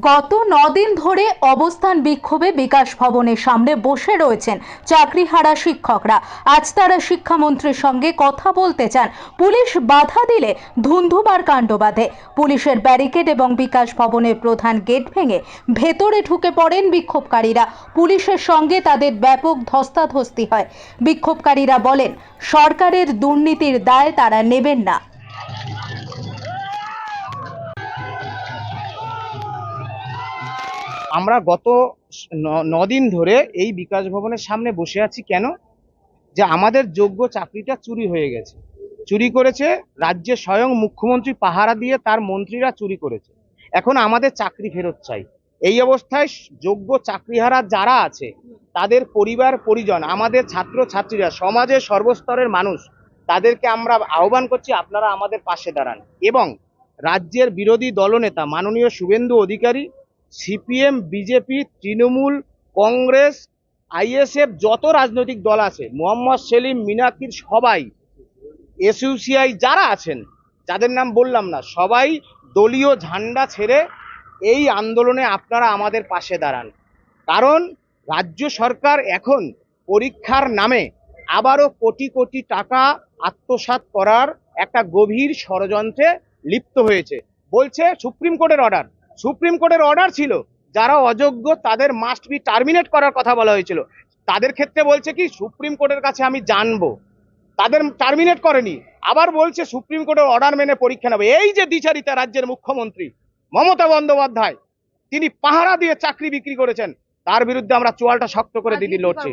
গত নদিন ধরে অবস্থান বিক্ষোভে বিকাশ ভবনের সামনে বসে রয়েছেন চাকরিহারা শিক্ষকরা। আজ তারা শিক্ষামন্ত্রীর সঙ্গে কথা বলতে চান। পুলিশ বাধা দিলে ধুন্ধুমার কাণ্ড বাঁধে। পুলিশের ব্যারিকেড এবং বিকাশ ভবনের প্রধান গেট ভেঙে ভেতরে ঢুকে পড়েন বিক্ষোভকারীরা। পুলিশের সঙ্গে তাদের ব্যাপক ধস্তাধস্তি হয়। বিক্ষোভকারীরা বলেন, সরকারের দুর্নীতির দায় তারা নেবেন না। আমরা গত নদিন ধরে এই বিকাশ ভবনের সামনে বসে আছি কেন? যে আমাদের যোগ্য চাকরিটা চুরি হয়ে গেছে। চুরি করেছে রাজ্যের স্বয়ং মুখ্যমন্ত্রী পাহারা দিয়ে তার মন্ত্রীরা চুরি করেছে। এখন আমাদের চাকরি ফেরত চাই। এই অবস্থায় যোগ্য চাকরিহারা যারা আছে, তাদের পরিবার, পরিজন, আমাদের ছাত্র ছাত্রীরা সমাজের সর্বস্তরের মানুষ, তাদেরকে আমরা আহ্বান করছি আপনারা আমাদের পাশে দাঁড়ান। এবং রাজ্যের বিরোধী দলনেতা, মাননীয় Suvendu Adhikari CPM, BJP, Trinamool, Congress, ISF যত রাজনৈতিক দল আছে, মোহাম্মদ সেলিম মিনাকির সবাই, এসইউসিআই যারা আছেন, যাদের নাম বললাম না, সবাই দলীয় ঝান্ডা ছেড়ে এই আন্দোলনে আপনারা আমাদের পাশে দাঁড়ান। কারণ রাজ্য সরকার এখন পরীক্ষার নামে আবারও কোটি কোটি টাকা আত্মসাৎ করার একটা গভীর ষড়যন্ত্রে লিপ্ত হয়েছে। বলছে সুপ্রিম কোর্টের অর্ডার। সুপ্রিম কোর্টের অর্ডার ছিল, যারা অযোগ্য তাদের মাস্ট বি টার্মিনেট করার কথা বলা হয়েছিল। তাদের ক্ষেত্রে বলছে কি, সুপ্রিম কোর্টের কাছে আমি জানব। তাদের টার্মিনেট করেনি। আবার বলছে সুপ্রিম কোর্টের অর্ডার মেনে পরীক্ষা নেবে। এই যে দ্বিচারিতা রাজ্যের মুখ্যমন্ত্রী মমতা বন্দ্যোপাধ্যায়, তিনি পাহারা দিয়ে চাকরি বিক্রি করেছেন। তার বিরুদ্ধে আমরা চোয়ালটা শক্ত করে দিদি লড়ছি।